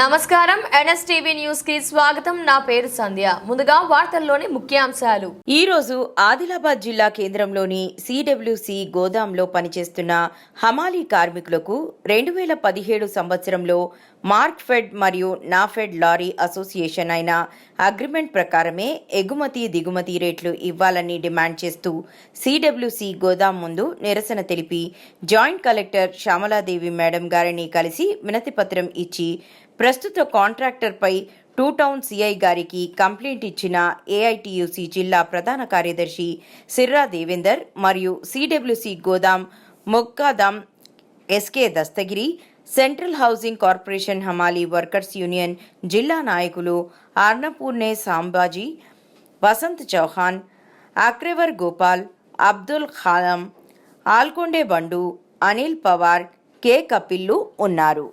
నమస్కారం. ఎన్ఎస్టీవీ న్యూస్కి స్వాగతం. నా పేరు సంధ్య. ముందుగా వార్తల్లోని ముఖ్యాంశాలు. ఈ రోజు ఆదిలాబాద్ జిల్లా కేంద్రంలోని సిడబ్ల్యూసి గోదాంలో పనిచేస్తున్న హమాలీ కార్మికులకు రెండు వేల పదిహేడు సంవత్సరంలో మార్క్ ఫెడ్ మరియు నాఫెడ్ లారీ అసోసియేషన్ అయిన అగ్రిమెంట్ ప్రకారమే ఎగుమతి దిగుమతి రేట్లు ఇవ్వాలని డిమాండ్ చేస్తూ సిడబ్ల్యూసి గోదాం ముందు నిరసన తెలిపి జాయింట్ కలెక్టర్ శ్యామలాదేవి మేడం గారిని కలిసి వినతిపత్రం ఇచ్చి ప్రస్తుత కాంట్రాక్టర్పై టూ టౌన్ సిఐ గారికి కంప్లైంట్ ఇచ్చిన ఏఐటియుసి జిల్లా ప్రధాన కార్యదర్శి సిర్రా దేవేందర్ మరియు సిడబ్ల్యూసి గోదాం మొక్కాదాం SK Dastagiri central housing corporation హమాలీ వర్కర్స్ యూనియన్ జిల్లా నాయకులు ఆర్నపూర్ణే సాంబాజీ వసంత్ చౌహాన్ అక్రెవర్ గోపాల్ అబ్దుల్ ఖాలం ఆల్కొండే బండు అనిల్ పవార్ కె కపిల్లు ఉన్నారు.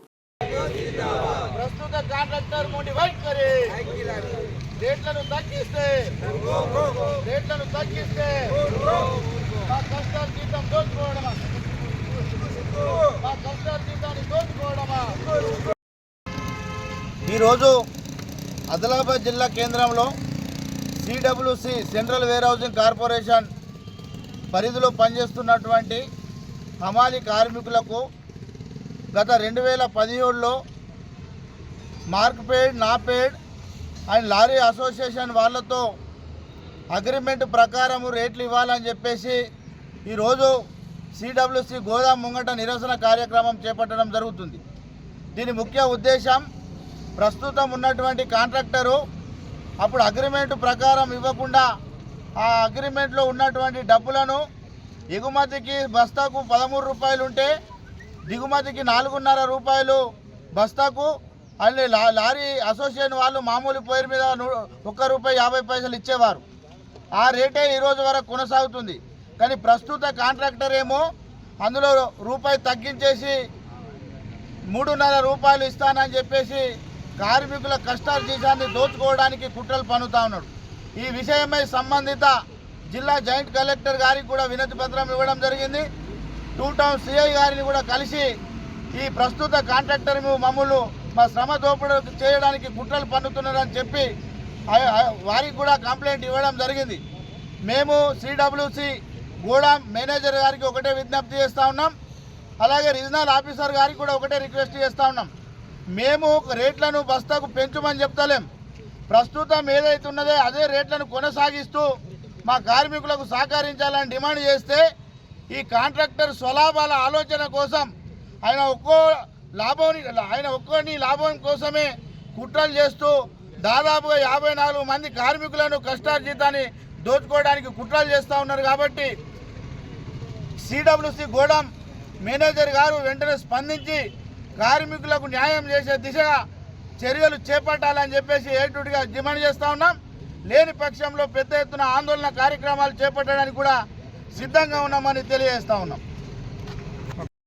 ప్రస్తుత కాంట్రాక్టర్ ముండి వైట్ రేట్లను తగ్గిస్తే రేట్లను తగ్గిస్తే మా కష్టాల జీతం దోచుకోవడమా? మా కష్టాల జీతాన్ని దోచుకోవడమా? ఈరోజు ఆదిలాబాద్ జిల్లా కేంద్రంలో CWC central warehousing corporation పరిధిలో పనిచేస్తున్నటువంటి హమాలి కార్మికులకు గత రెండు వేల పదిహేడులో Markfed NAFED NAFED and lorry association వాళ్ళతో అగ్రిమెంట్ ప్రకారం రేట్లు ఇవ్వాలని చెప్పేసి ఈరోజు సిడబ్ల్యూసి గోదాం ముంగట నిరసన కార్యక్రమం చేపట్టడం జరుగుతుంది. దీని ముఖ్య ఉద్దేశం ప్రస్తుతం ఉన్నటువంటి కాంట్రాక్టరు అప్పుడు అగ్రిమెంట్ ప్రకారం ఇవ్వకుండా ఆ అగ్రిమెంట్లో ఉన్నటువంటి డబ్బులను ఎగుమతికి బస్తాకు పదమూడు రూపాయలు ఉంటే దిగుమతికి నాలుగున్నర రూపాయలు బస్తాకు అన్ని లా- లారీ అసోసియేషన్ వాళ్ళు మామూలు పేరు మీద ఒక్క రూపాయి యాభై పైసలు ఇచ్చేవారు. ఆ రేటే ఈరోజు వరకు కొనసాగుతుంది. కానీ ప్రస్తుత కాంట్రాక్టర్ ఏమో అందులో రూపాయి తగ్గించేసి మూడున్నర రూపాయలు ఇస్తానని చెప్పేసి కార్మికుల కష్టార్జితాన్ని దోచుకోవడానికి కుట్రలు పన్నుతా ఉన్నాడు. ఈ విషయమై సంబంధిత జిల్లా జాయింట్ కలెక్టర్ గారికి కూడా వినతి పత్రం ఇవ్వడం జరిగింది. టూ టౌన్ సిఐ గారిని కూడా కలిసి ఈ ప్రస్తుత కాంట్రాక్టర్ మమ్మల్ని మా శ్రమ దోపిడీ చేయడానికి కుట్రలు పన్నుతున్నారని చెప్పి వారికి కూడా కంప్లైంట్ ఇవ్వడం జరిగింది. మేము సిడబ్ల్యూసి గూడాం మేనేజర్ గారికి ఒకటే విజ్ఞప్తి చేస్తూ ఉన్నాం. అలాగే రీజనల్ ఆఫీసర్ గారికి కూడా ఒకటే రిక్వెస్ట్ చేస్తూ ఉన్నాం. మేము రేట్లను బస్తాకు పెంచమని చెప్తలేం. ప్రస్తుతం ఏదైతే ఉన్నదో అదే రేట్లను కొనసాగిస్తూ మా కార్మికులకు సహకరించాలని డిమాండ్ చేస్తే ఈ కాంట్రాక్టర్ స్వలాభాల ఆలోచన కోసం ఆయన ఒక్కో లాభం ఆయన ఒక్కడిని లాభం కోసమే కుట్రలు చేస్తూ దాదాపుగా యాభై నాలుగు మంది కార్మికులను కష్టార్జితాన్ని దోచుకోవడానికి కుట్రలు చేస్తూ ఉన్నారు కాబట్టి సిడబ్ల్యూసి గోడం మేనేజర్ గారు వెంటనే స్పందించి కార్మికులకు న్యాయం చేసే దిశగా చర్యలు చేపట్టాలని చెప్పేసి ఏటుడిగా డిమాండ్ చేస్తూ ఉన్నాం. లేని పక్షంలో పెద్ద ఎత్తున ఆందోళన కార్యక్రమాలు చేపట్టడానికి కూడా సిద్ధంగా ఉన్నామని తెలియజేస్తూ ఉన్నాం.